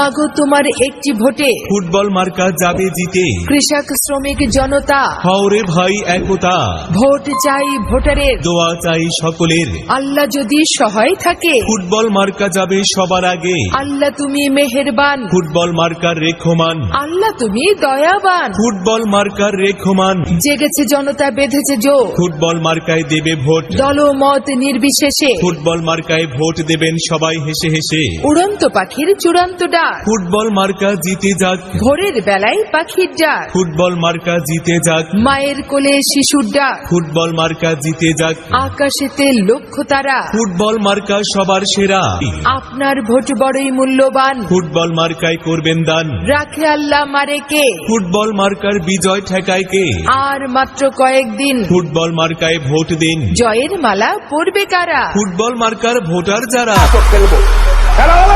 মাগো তোমার একটি ভোটে। ফুটবল মার্কা যাবে জিতে। কৃষক শ্রমিক জনতা। হাওরে ভাই একতা। ভোট চাই ভোটারের। দোয়া চাই সকলের। আল্লাহ যদি সহায় থাকে। ফুটবল মার্কা যাবে সবার আগে। আল্লাহ তুমি মেহেরবান। ফুটবল মার্কার রেখমান। আল্লাহ তুমি দয়াবান। ফুটবল মার্কার রেখমান। জেগেছে জনতা বেঁধেছে জো ফুটবল মার্কায় দেবে ভোট। দল মত নির্বিশেষে। ফুটবল মার্কায় ভোট দেবেন সবাই হেসে হেসে। উড়ন্ত পাখির চূড়ান্ত ডাক। ফুটবল মার্কা জিতে যাক। ভোরের বেলায় পাখির ডাক। ফুটবল মার্কা জিতে যাক। মায়ের কোলে শিশুর ডাক। ফুটবল মার্কা জিতে যাক। আকাশেতে লক্ষ্য তারা। ফুটবল মার্কা সবার সেরা। আপনার ভোট বড়ই মূল্যবান। ফুটবল মার্কায় করবেন দান। রাখে আল্লাহ মারে কে? ফুটবল মার্কার বিজয় ঠেকায় কে? আর মাত্র কয়েকদিন। ফুটবল মার্কায় ভোট দিন। জয়ের মালা পরবে কারা? ফুটবল মার্কার ভোটার যারা। খেলব।